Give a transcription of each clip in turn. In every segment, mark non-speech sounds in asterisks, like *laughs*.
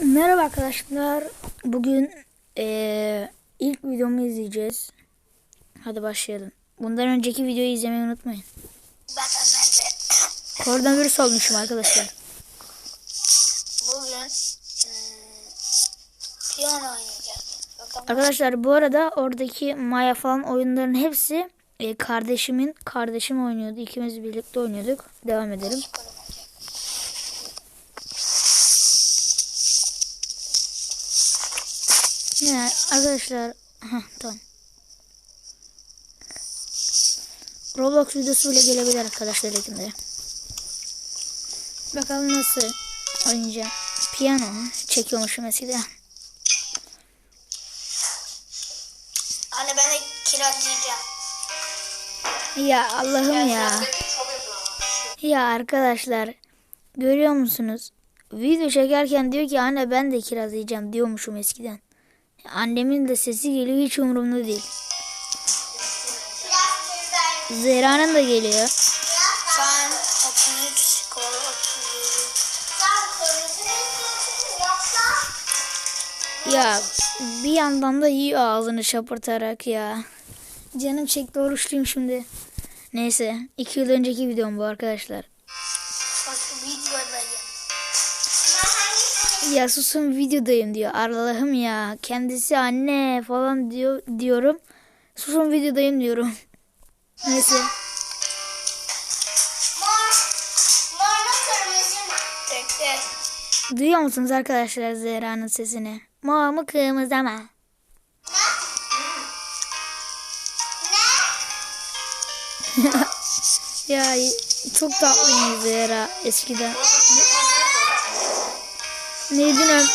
Merhaba arkadaşlar. Bugün eee, ilk videomu izleyeceğiz. Hadi başlayalım. Bundan önceki videoyu izlemeyi unutmayın. Koronavirüs olmuşum arkadaşlar. bugün hmm, piyano oynayacağız. Bakalım Arkadaşlar bu arada oradaki Maya falan oyunların hepsi e, kardeşimin kardeşim oynuyordu. İkimiz birlikte oynuyorduk. Devam edelim. bakalım olacak. Ne arkadaşlar Heh, tamam. Roblox videosu bile gelebilir arkadaşlar yakında. Bakalım nasıl oynayacağım. Piyano çekiyormuşum eskiden. Anne ben de kiralayacağım. Ya Allah'ım ya. Ya arkadaşlar görüyor musunuz? Video çekerken diyor ki anne ben de kiraz yiyeceğim diyormuşum eskiden. Annemin de sesi geliyor hiç umurumda değil. Zehra'nın da geliyor. Şu an 33 skor 37. Ya bir yandan da yiyor ağzını şapırtarak ya. Canım çekti oruçluyum şimdi. Neyse iki yıl önceki videom bu arkadaşlar. Ya susun videodayım diyor. Allah'ım ya. Kendisi anne falan diyor diyorum. Susun videodayım diyorum. *laughs* Neyse. Duyuyor musunuz arkadaşlar Zehra'nın sesini? Mor mu kırmızı mı? *laughs* ya çok tatlıyım Zehra eskiden. Ne dedin, Ö-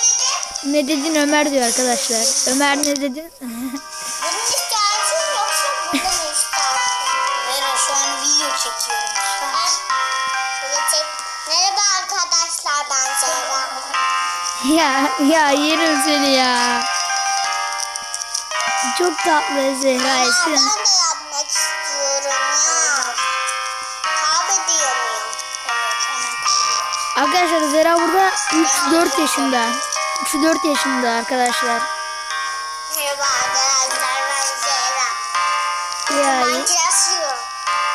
ne dedin Ömer diyor arkadaşlar. Ömer ne dedin? Bunu istersin yoksa bunu mu istersin? Vera şu an video çekiyorum. Merhaba arkadaşlar *laughs* ben Zehra. ya ya yerim seni ya. Çok tatlı Zehra eskiden. Arkadaşlar Zehra burada 3-4 yaşında. 3-4 yaşında arkadaşlar. Merhaba arkadaşlar ben Zehra. Ya Ben yaşıyorum.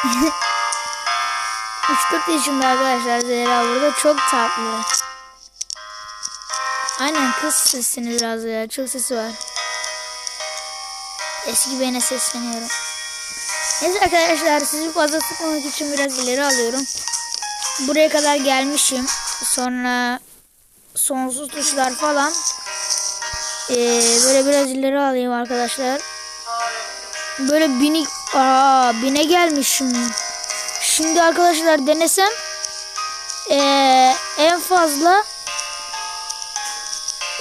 *laughs* 3-4 yaşında arkadaşlar Zehra burada çok tatlı. Aynen kız sesini biraz ya. Çok sesi var. Eski bene sesleniyorum. Neyse arkadaşlar sizi fazla sıkmamak için biraz ileri alıyorum. Buraya kadar gelmişim. Sonra sonsuz tuşlar falan. Ee, böyle biraz ileri alayım arkadaşlar. Böyle binik aa bine gelmişim. Şimdi arkadaşlar denesem ee, en fazla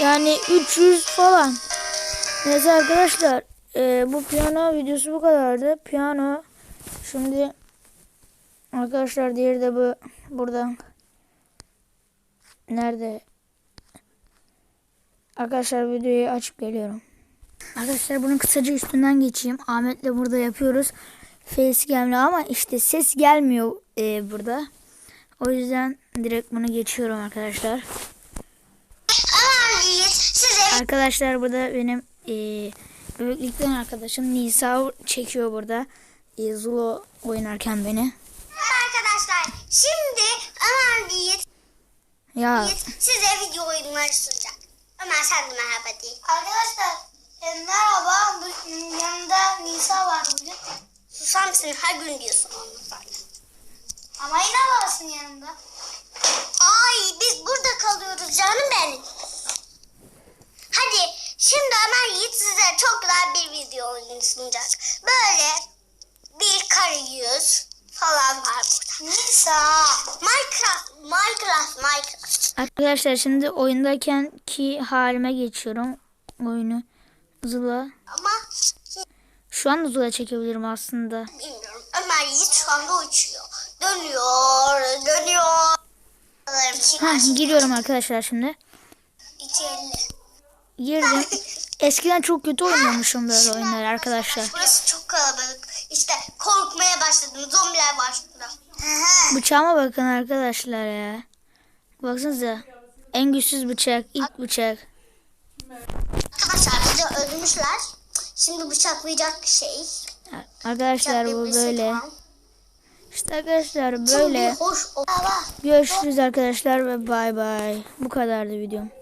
yani 300 falan. Neyse arkadaşlar ee, bu piyano videosu bu kadardı. Piyano şimdi arkadaşlar diğeri de bu burada nerede arkadaşlar videoyu açıp geliyorum. Arkadaşlar bunun kısaca üstünden geçeyim. Ahmet'le burada yapıyoruz. Face gelmiyor ama işte ses gelmiyor e, burada. O yüzden direkt bunu geçiyorum arkadaşlar. Arkadaşlar burada benim e, bebeklikten arkadaşım Nisa çekiyor burada. E, Zulo oynarken beni. Şimdi Ömer Yiğit, Ya Yiğit size video oyunları sunacak. Ömer sen de merhaba değil. Arkadaşlar e, merhaba bu, yanında Nisa var bugün. Susar mısın her gün diyorsun onu zaten. Ama yine varsın yanımda. Ay biz burada kalıyoruz canım benim. Hadi şimdi Ömer Yiğit size çok güzel bir video oyunu sunacak. Böyle bir kare yüz falan var burada. Nisa. Minecraft, Minecraft, Minecraft. arkadaşlar şimdi oyundayken ki halime geçiyorum oyunu. Zula. Ama Şu an da Zula çekebilirim aslında. bilmiyorum. Ömer Yiğit şu anda uçuyor. Dönüyor, dönüyor. Ha, giriyorum arkadaşlar şimdi. Girdim. *laughs* Eskiden çok kötü oynuyormuşum böyle oyunları arkadaşlar. Burası çok kalabalık. İşte korkmaya başladım. Zombiler başladı. Bıçağıma bakın arkadaşlar ya. Baksanıza. En güçsüz bıçak. ilk bıçak. Arkadaşlar bizi öldürmüşler. Şimdi bıçaklayacak şey. Arkadaşlar bu Bıçaklayabilirsek böyle. İşte arkadaşlar böyle. Görüşürüz arkadaşlar ve bay bay. Bu kadardı videom.